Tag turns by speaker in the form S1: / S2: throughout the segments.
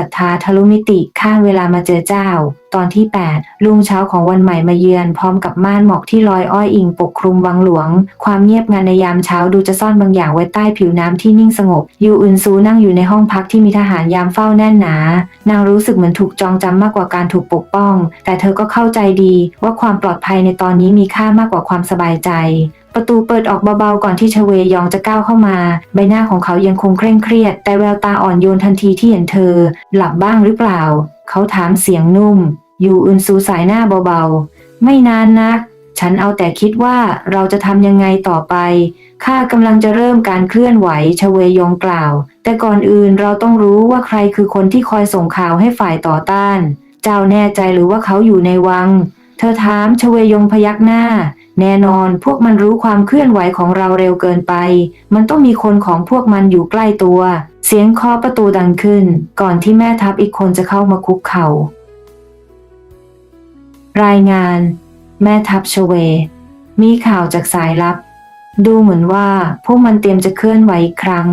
S1: ศรัทธาทะลุมิติข้ามเวลามาเจอเจ้า ตอนที่8ลุงเช้าของวันใหม่มาเยือน พร้อมกับม่านหมอกที่ลอยอ้อยอิงปกคลุมวังหลวง ความเงียบงันในยามเช้าดูจะซ่อนบางอย่างไว้ใต้ผิวน้ำที่นิ่งสงบ ยูอึนซูนั่งอยู่ในห้องพักที่มีทหารยามเฝ้าแน่นหนา นางรู้สึกเหมือนถูกจองจำมากกว่าการถูกปกป้อง แต่เธอก็เข้าใจดีว่าความปลอดภัยในตอนนี้มีค่ามากกว่าความสบายใจ ประตูเปิดออกเบาๆก่อนที่ชเวยองจะก้าวเข้ามา ใบหน้าของเขายังคงเคร่งเครียด แต่แววตาอ่อนโยนทันทีที่เห็นเธอ หลับบ้างหรือเปล่า เขาถามเสียงนุ่ม อยู่อึนซูสายหน้าเบาๆ ไม่นานนัก ฉันเอาแต่คิดว่าเราจะทำยังไงต่อไป ข้ากำลังจะเริ่มการเคลื่อนไหวชเวยองกล่าว แต่ก่อนอื่นเราต้องรู้ว่าใครคือคนที่คอยส่งข่าวให้ฝ่ายต่อต้าน เจ้าแน่ใจหรือว่าเขาอยู่ในวัง เธอถามชเวยองพยักหน้า แน่นอนพวกมันรู้ความเคลื่อนไหวของเราเร็วเกินไป มันต้องมีคนของพวกมันอยู่ใกล้ตัว เสียงเคาะประตูดังขึ้น ก่อนที่แม่ทัพอีกคนจะเข้ามาคุกเขา่า รายงาน แม่ทัพชเว มีข่าวจากสายลับ ดูเหมือนว่าพวกมันเตรียมจะเคลื่อนไหวอีกครั้ง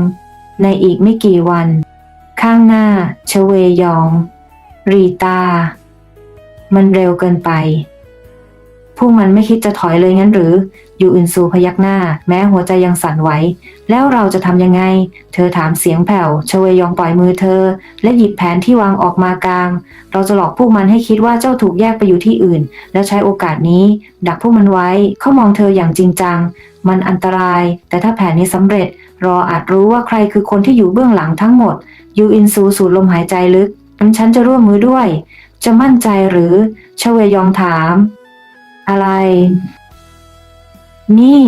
S1: ในอีกไม่กี่วัน ข้างหน้าชเวยอง รีตา มันเร็วเกินไป พวกมันไม่คิดจะถอยเลยงั้นหรือ ยูอินซูพยักหน้า แม้หัวใจยังสั่นไหว แล้วเราจะทำยังไง เธอถามเสียงแผ่วชเวยองปล่อยมือเธอ และหยิบแผนที่วางออกมากลาง เราจะหลอกพวกมันให้คิดว่าเจ้าถูกแยกไปอยู่ที่อื่น แล้วใช้โอกาสนี้ ดักพวกมันไว้ เขามองเธออย่างจริงจัง มันอันตราย แต่ถ้าแผนนี้สำเร็จ รออาจรู้ว่าใครคือคนที่อยู่เบื้องหลังทั้งหมด ยูอินซูสูดลมหายใจลึกฉันจะร่วมมือด้วย จะมั่นใจหรือชเวยองถาม อะไร นี่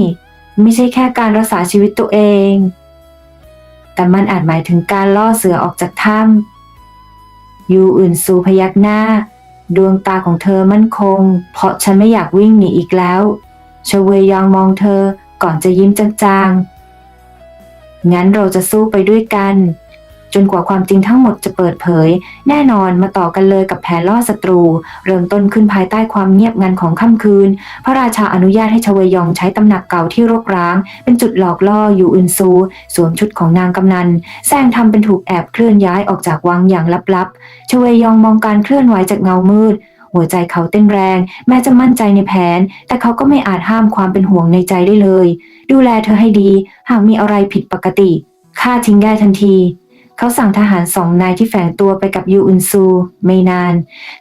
S1: ไม่ใช่แค่การรักษาชีวิตตัวเอง แต่มันอาจหมายถึงการล่อเสือออกจากถ้ำยูอื่นซูพยักหน้า ดวงตาของเธอมั่นคง เพราะฉันไม่อยากวิ่งหนีอีกแล้วชเวยองมองเธอก่อนจะยิ้มจางๆ งั้นเราจะสู้ไปด้วยกัน จนกว่าความจริงทั้งหมดจะเปิดเผย แน่นอนมาต่อกันเลยกับแผนล่อศัตรู เริ่มต้นขึ้นภายใต้ความเงียบงันของค่ำคืน พระราชาอนุญาตให้ชเวยองใช้ตำหนักเก่าที่รกร้าง เป็นจุดหลอกล่ออยู่อึนซู สวมชุดของนางกำนันแซงทำเป็นถูกแอบเคลื่อนย้ายออกจากวังอย่างลับๆชเวยองมองการเคลื่อนไหวจากเงามืดหัวใจเขาเต้นแรง แม้จะมั่นใจในแผน แต่เขาก็ไม่อาจห้ามความเป็นห่วงในใจได้เลย ดูแลเธอให้ดี หากมีอะไรผิดปกติฆ่าทิ้งได้ทันที เขาสั่งทหารสองนายที่แฝงตัวไปกับยูอุนซู ไม่นาน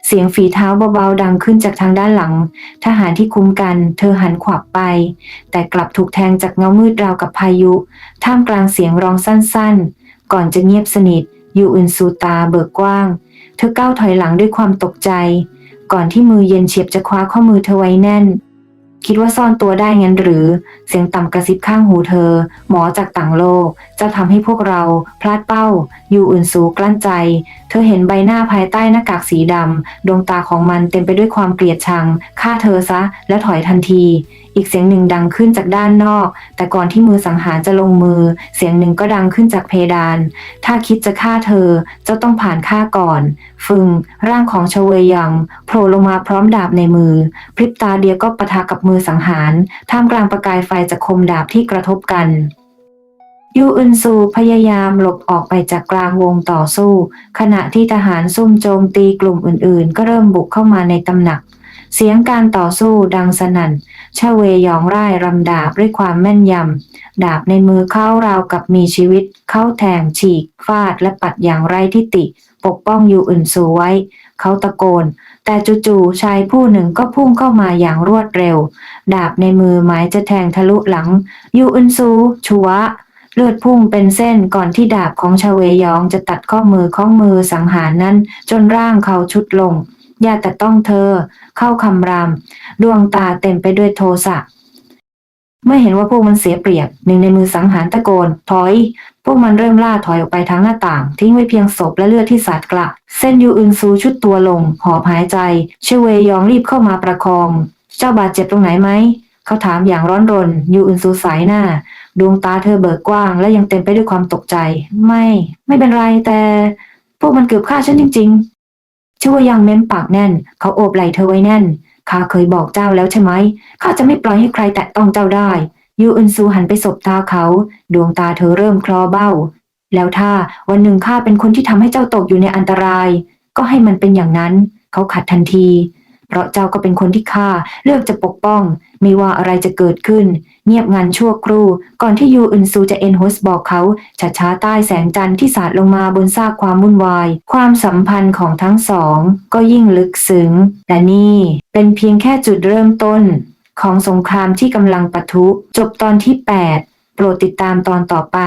S1: เสียงฝีเท้าเบาๆดังขึ้นจากทางด้านหลัง ทหารที่คุ้มกัน เธอหันขวับไป แต่กลับถูกแทงจากเงามืดราวกับพายุ ท่ามกลางเสียงร้องสั้นๆ ก่อนจะเงียบสนิทยูอุนซูตาเบิกกว้าง เธอก้าวถอยหลังด้วยความตกใจ ก่อนที่มือเย็นเฉียบจะคว้าข้อมือเธอไว้แน่น คิดว่าซ่อนตัวได้งั้นหรือ เสียงต่ำกระซิบข้างหูเธอ หมอจากต่างโลก จะทำให้พวกเราพลาดเป้า อยู่อื่นสูกลั้นใจ เธอเห็นใบหน้าภายใต้หน้ากากสีดำ ดวงตาของมันเต็มไปด้วยความเกลียดชัง ฆ่าเธอซะ และถอยทันทีอีกเสียงหนึ่งดังขึ้นจากด้านนอก แต่ก่อนที่มือสังหารจะลงมือ เสียงหนึ่งก็ดังขึ้นจากเพดาน ถ้าคิดจะฆ่าเธอ เจ้าต้องผ่านข้าก่อน ฟึง ร่างของชเวยังโผล่ลงมาพร้อมดาบในมือ พริบตาเดียวก็ปะทะกับมือสังหาร ท่ามกลางประกายไฟจากคมดาบที่กระทบกันยูอึนซูพยายามหลบออกไปจากกลางวงต่อสู้ ขณะที่ทหารซุ่มโจมตีกลุ่มอื่นๆ ก็เริ่มบุกเข้ามาในตำหนัก เสียงการต่อสู้ดังสนั่น ชเวยองร่ายรำดาบด้วยความแม่นยำ ดาบในมือเขาราวกับมีชีวิต เข้าแทงฉีก ฟาดและปัดอย่างไร้ทิฏฐิปกป้องยูอึนซูไว้ เขาตะโกน แต่จู่ๆชายผู้หนึ่งก็พุ่งเข้ามาอย่างรวดเร็ว ดาบในมือหมายจะแทงทะลุหลัง ยูอึนซูชัวเลือดพุ่งเป็นเส้นก่อนที่ดาบของชเวยองจะตัดข้อมือข้องมือสังหารนั้น จนร่างเขาชุดลง อย่าแต่ต้องเธอ เข้าคำราม ดวงตาเต็มไปด้วยโทสะเมื่อเห็นว่าพวกมันเสียเปรียบหนึ่งในมือสังหารตะโกน ถอย พวกมันเริ่มล่าถอยออกไปทางหน้าต่าง ทิ้งไว้เพียงศพและเลือดที่สาดกระเส้นยูอึนซูชุดตัวลง หอบหายใจ เชเวยองรีบเข้ามาประคอง เจ้าบาดเจ็บตรงไหนไหม เขาถามอย่างร้อนรน ยูอึนซูสายหน้า ดวงตาเธอเบิกกว้าง และยังเต็มไปด้วยความตกใจ ไม่ ไม่เป็นไรแต่ พวกมันเกือบฆ่าฉันจริง ชื่อว่ายังเม้มปากแน่น เขาโอบไหล่เธอไว้แน่น ข้าเคยบอกเจ้าแล้วใช่ไหม ข้าจะไม่ปล่อยให้ใครแตะต้องเจ้าได้ ยูอึนซูหันไปสบตาเขา ดวงตาเธอเริ่มคลอเบ้า แล้วถ้าวันหนึ่งข้าเป็นคนที่ทำให้เจ้าตกอยู่ในอันตราย ก็ให้มันเป็นอย่างนั้น เขาขัดทันที เพราะเจ้าก็เป็นคนที่ข้าเลือกจะปกป้อง ไม่ว่าอะไรจะเกิดขึ้น เงียบงันชั่วครู่ ก่อนที่ยูอึนซูจะเอ็นโฮสบอกเขาช้าๆใต้แสงจันทร์ที่สาดลงมาบนซากความวุ่นวาย ความสัมพันธ์ของทั้งสอง ก็ยิ่งลึกซึ้งและนี่เป็นเพียงแค่จุดเริ่มต้น ของสงครามที่กำลังปะทุ จบตอนที่ 8 โปรดติดตามตอนต่อไป